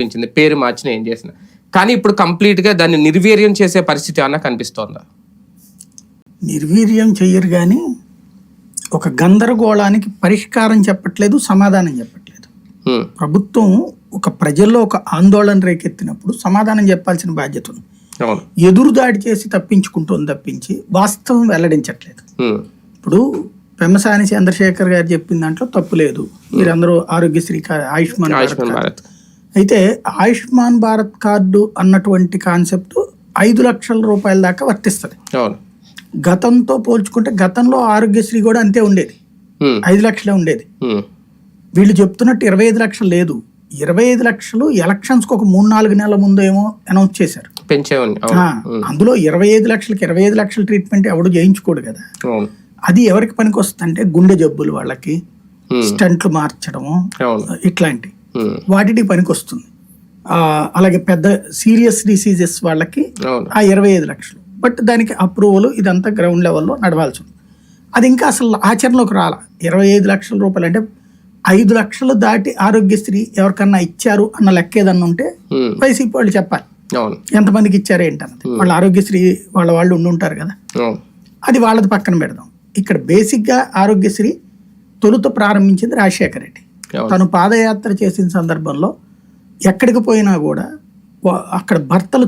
అనిపించింది పేరు మార్చిన ఏం చేసిన. కానీ ఇప్పుడు కంప్లీట్గా దాన్ని నిర్వీర్యం చేసే పరిస్థితి అన్న కనిపిస్తోందా? నిర్వీర్యం చెయ్యరు కానీ ఒక గందరగోళానికి పరిష్కారం చెప్పట్లేదు సమాధానం చెప్పట్లేదు. ప్రభుత్వం ఒక ప్రజల్లో ఒక ఆందోళన రేకెత్తినప్పుడు సమాధానం చెప్పాల్సిన బాధ్యత ఉంది. ఎదురుదాడి చేసి తప్పించుకుంటుంది తప్పించి వాస్తవం వెల్లడించట్లేదు. ఇప్పుడు పెమ్మసాని చంద్రశేఖర్ గారు చెప్పిన దాంట్లో తప్పు లేదు. మీరందరూ ఆరోగ్యశ్రీ ఆయుష్మాన్. భారత్. అయితే ఆయుష్మాన్ భారత్ కార్డు అన్నటువంటి కాన్సెప్ట్ ఐదు లక్షల రూపాయల దాకా వర్తిస్తుంది. గతంతో పోల్చుకుంటే గతంలో ఆరోగ్యశ్రీ కూడా అంతే ఉండేది. ఐదు లక్షలే ఉండేది. వీళ్ళు చెప్తున్నట్టు ఇరవై ఐదు లక్షలు లేదు. ఇరవై ఐదు లక్షలు ఎలక్షన్స్కి ఒక మూడు నాలుగు నెలల ముందు ఏమో అనౌన్స్ చేశారు. అందులో ఇరవై ఐదు లక్షలకి ఇరవై ఐదు లక్షల ట్రీట్మెంట్ ఎవడు చేయించుకోడు కదా. అది ఎవరికి పనికి వస్తుందంటే గుండె జబ్బులు వాళ్ళకి స్టంట్లు మార్చడము అవును. ఇట్లాంటి ఉమ్, వాటికి పనికి వస్తుంది అలాగే పెద్ద సీరియస్ డిసీజెస్ వాళ్ళకి ఆ ఇరవై ఐదు లక్షలు. బట్ దానికి అప్రూవల్ ఇదంతా గ్రౌండ్ లెవెల్లో నడవాల్సి ఉంది. అది ఇంకా అసలు ఆచరణలోకి రాల. ఇరవై ఐదు లక్షల రూపాయలు అంటే ఐదు లక్షలు దాటి ఆరోగ్యశ్రీ ఎవరికన్నా ఇచ్చారు అన్న లెక్క ఏదన్నా ఉంటే ఉమ్, వైసీపీ వాళ్ళు చెప్పాలి. ఎంతమందికి ఇచ్చారు ఏంటన్నది. వాళ్ళ ఆరోగ్యశ్రీ వాళ్ళ వాళ్ళు ఉండి ఉంటారు కదా. అది వాళ్ళది పక్కన పెడదాం. ఇక్కడ బేసిక్గా ఆరోగ్యశ్రీ తొలుత ప్రారంభించింది రాజశేఖర రెడ్డి. తను పాదయాత్ర చేసిన సందర్భంలో ఎక్కడికి పోయినా కూడా అక్కడ భర్తలు